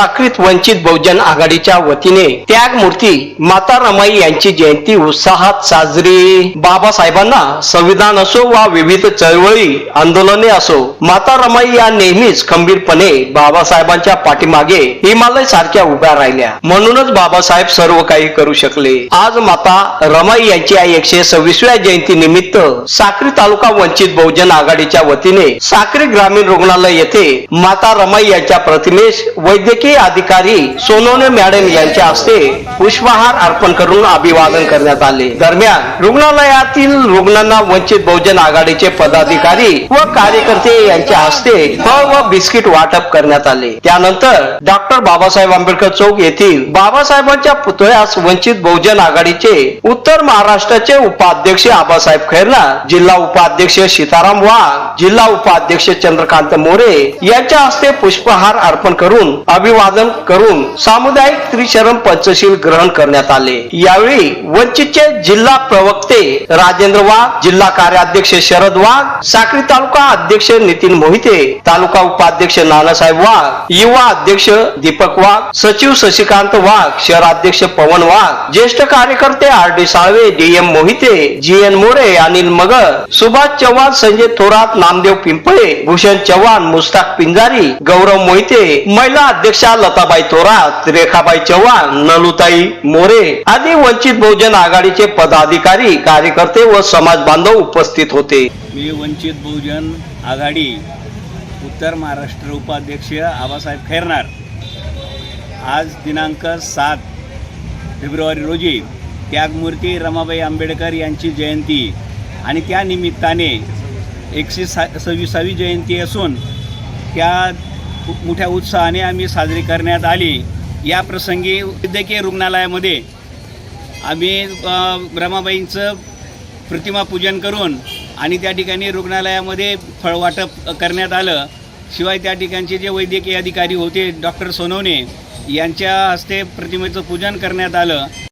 साक्रीत वंचित बहुजन आघाडीच्या वतीने त्याग मूर्ती माता रमाई यांची जयंती उत्साहात साजरी. बाबासाहेबांना संविधान असो वा विविध चळवळी आंदोलने असो माता रमाई या नेहमीच खंबीरपणे बाबासाहेबांच्या पाठीमागे हिमालय सारख्या उभ्या राहिल्या. म्हणूनच बाबासाहेब सर्व काही करू शकले. आज माता रमाई यांची या एकशे सव्वीसव्या जयंती निमित्त साक्री तालुका वंचित बहुजन आघाडीच्या वतीने साक्री ग्रामीण रुग्णालय येथे माता रमाई यांच्या प्रतिमेस वैद्यकीय अधिकारी सोनोने मॅडम यांच्या हस्ते पुष्पहार अर्पण करून अभिवादन करण्यात आले. दरम्यान रुग्णालयातील रुग्णांना वंचित बहुजन आघाडीचे पदाधिकारी व कार्यकर्ते यांच्या हस्ते फळ व बिस्किट वाटप करण्यात आले. त्यानंतर डॉक्टर बाबासाहेब आंबेडकर चौक येथील बाबासाहेबांच्या पुतळ्यास वंचित बहुजन आघाडीचे उत्तर महाराष्ट्राचे उपाध्यक्ष आबासाहेब खैरना जिल्हा उपाध्यक्ष सीताराम वाघ जिल्हा उपाध्यक्ष चंद्रकांत मोरे यांच्या हस्ते पुष्पहार अर्पण करून अभि अभिवादन करून सामुदायिक त्रिशरण पंचशील ग्रहण करण्यात आले. यावेळी वंचितचे जिल्हा प्रवक्ते राजेंद्र वाघ जिल्हा कार्याध्यक्ष शरद वाघ साक्री तालुका अध्यक्ष नितीन मोहिते तालुका उपाध्यक्ष नानासाहेब वाघ युवा अध्यक्ष दीपक वाघ सचिव शशिकांत वाघ शहराध्यक्ष पवन वाघ ज्येष्ठ कार्यकर्ते R D Salve D M Mohite G N More Anil Magar Subhash Chavan Sanjay Thorat Namdev Pimple Bhushan Chavan Mushtaq Pinjari Gaurav Mohite महिला अध्यक्ष लताबाई थोरात रेखाबाई चव्हाण नलुताई मोरे आदी वंचित बहुजन आघाडीचे पदाधिकारी कार्यकर्ते व समाज बांधव उपस्थित होते. मी वंचित बहुजन आघाडी उत्तर महाराष्ट्र उपाध्यक्ष आबासाहेब खैरनार. आज दिनांक सात फेब्रुवारी रोजी त्यागमूर्ती रमाबाई आंबेडकर यांची जयंती आणि त्या निमित्ताने एकशे सा सव्वीसावी जयंती असून त्या खूप मोठ्या उत्साहाने आम्ही साजरी करण्यात आली. या प्रसंगी वैद्यकीय रुग्णालयामध्ये आम्ही रमाबाईंचं प्रतिमा पूजन करून आणि त्या ठिकाणी रुग्णालयामध्ये फळवाटप करण्यात आलं. शिवाय त्या ठिकाणचे जे वैद्यकीय अधिकारी होते डॉक्टर सोनवणे यांच्या हस्ते प्रतिमेचं पूजन करण्यात आलं.